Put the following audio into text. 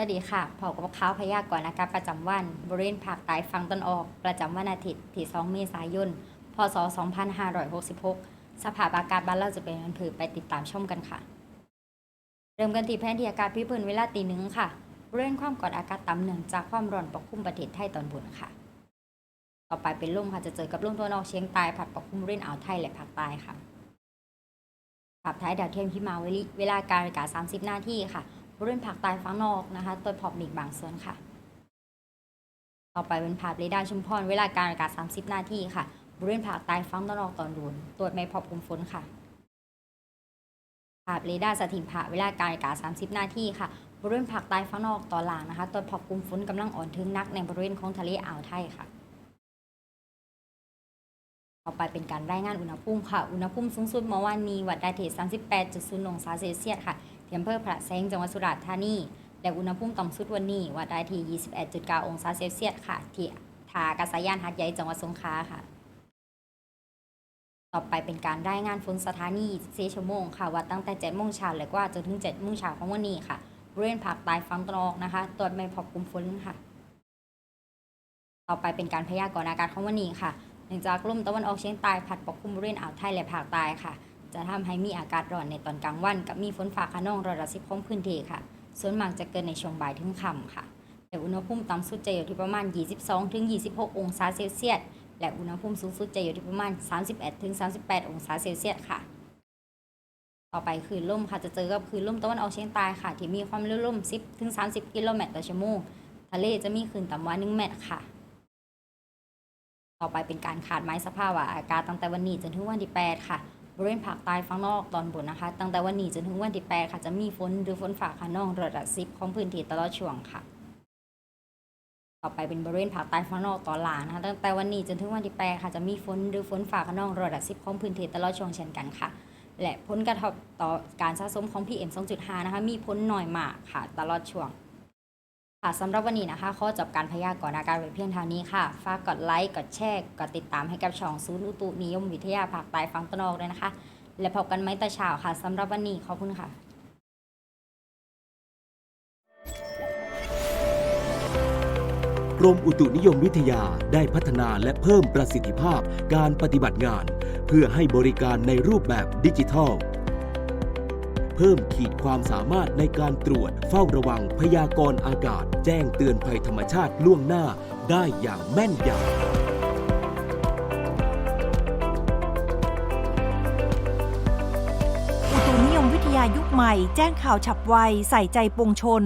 สวัสดีค่ะพบกับข่าวพยากรณ์อากาศประจำวัน บริเวณภาคใต้ฝั่งตะวันออก ประจำวันอาทิตย์ที่ 2 เมษายน พศ 2566 สภาพอากาศบ้านเราจะเป็นอันผือไปติดตามชมกันค่ะ เริ่มกันที่แผนที่อากาศพิพื้นเวลาตีหนึ่งค่ะ บริเวณความกดอากาศต่ำเนื่องจากความร้อนปกคลุมประเทศไทยตอนบนค่ะ ต่อไปเป็นลมค่ะจะเจอกับลมตะวันอกเฉียงใต้พัดปกคลุมบริเวณอ่าวไทยและภาคใต้ค่ะภาพท้ายดาวเทียมที่มาเวลิเวลาการนากา30 นาทีค่ะ บริเวณภาคใต้ฝั่งนอกนะคะตัวพอบมีบางส่วนค่ะ ต่อไปเป็นภาพเรดาร์ชุมพรเวลาการนากา30 นาทีค่ะ บริเวณภาคใต้ฝั่งตะนอกตอนบนตรวจไม่พบกลุ่มฝนค่ะภาพเรดาร์สถิตภาเวลาการนากา30 นาทีค่ะ บริเวณภาคใต้ฝั่งนอกตอนล่างนะคะตรวจพบกลุ่มฝนกำลังอ่อนถึงนักในบริเวณของทะเลอ่าวไทยค่ะ ต่อไปเป็นการรายงานอุณหภูมิค่ะ อุณหภูมิสูงสุดเมื่อวานนี้วัดได้ที่38.0องศาเซลเซียสค่ะที่อำเภอพระแสงจังหวัดสุราษฎร์ธานี และอุณหภูมิต่ำสุดวันนี้วัดได้ที่ 21.9 องศาเซลเซียสค่ะ ที่ทาอากาศยานหัดใหญ่จังหวัดสงขลาค่ะ ต่อไปเป็นการรายงานฝนสถานี24ชั่วโมงค่ะวัดตั้งแต่7โมงเช้าและกว่าจนถึง7โมงเช้าของวันนี้ค่ะบริเวณภาคใต้ฝั่งตะวันออกนะคะตรวจไม่พบกลุ่มฝนค่ะ ต่อไปเป็นการพยากรณ์อากาศของวันนี้ค่ะ เนื่องจากลมตะวันออกเฉียงใต้พัดปกคลุมบริเวณอ่าวไทยและภาคใต้ค่ะ จะทำให้มีอากาศร้อนในตอนกลางวัน กับมีฝนฟ้าขนองร้อยละสิบของพื้นที่ค่ะ ส่วนมากจะเกิดในช่วงบ่ายถึงค่ำค่ะแต่อุณหภูมิต่ำสุดจะอยู่ที่ประมาณ 22ถึง26 องศาเซลเซียส และอุณหภูมิสูงสุดจะอยู่ที่ประมาณ 31ถึง38 องศาเซลเซียสค่ะ ต่อไปคือลมค่ะ จะเจอกับคือลมตะวันออกเฉียงใต้ค่ะ ที่มีความเร็วลม 10ถึง30 กิโลเมตรต่อชั่วโมง ทะเลจะมีคลื่นต่ำกว่า 1 เมตรค่ะ ต่อไปเป็นการขาดไม้สภาพอากาศตั้งแต่วันนี้จนถึงวันที่ 8 ค่ะบริเวณภาคใต้ฝั่งนอกตอนบนนะคะ ตั้งแต่วันนี้จนถึงวันที่ 8 ค่ะจะมีฝนหรือฝนฟ้าขนองระดับสิบของพื้นที่ตลอดช่วงค่ะ ต่อไปเป็นบริเวณภาคใต้ฝั่งนอกตอนล่างนะคะ ตั้งแต่วันนี้จนถึงวันที่ 8 ค่ะจะมีฝนหรือฝนฟ้าขนองระดับสิบของพื้นที่ตลอดช่วงเช่นกันค่ะ และผลกระทบต่อการสะสมของ PM 2.5 นะคะ มีผลน้อยมากค่ะ ตลอดช่วง ค่ะสำหรับวันนี้นะคะขอจบการพยากรณ์อากาศไว้เพียงเท่านี้ค่ะ ฝากกดไลค์ กดแชร์ กดติดตามให้กับช่องศูนย์อุตุนิยมวิทยาภาคใต้ฝั่งตะนอกด้วยนะคะ และพบกันไหมแต่เช้าค่ะสำหรับวันนี้ขอบคุณค่ะกรมอุตุนิยมวิทยาได้พัฒนาและเพิ่มประสิทธิภาพการปฏิบัติงาน เพื่อให้บริการในรูปแบบดิจิทัล เพิ่มขีดความสามารถในการตรวจ เฝ้าระวังพยากรณ์อากาศ แจ้งเตือนภัยธรรมชาติล่วงหน้าได้อย่างแม่นยำอุตุนิยมวิทยายุคใหม่ แจ้งข่าวฉับไว ใส่ใจปวงชน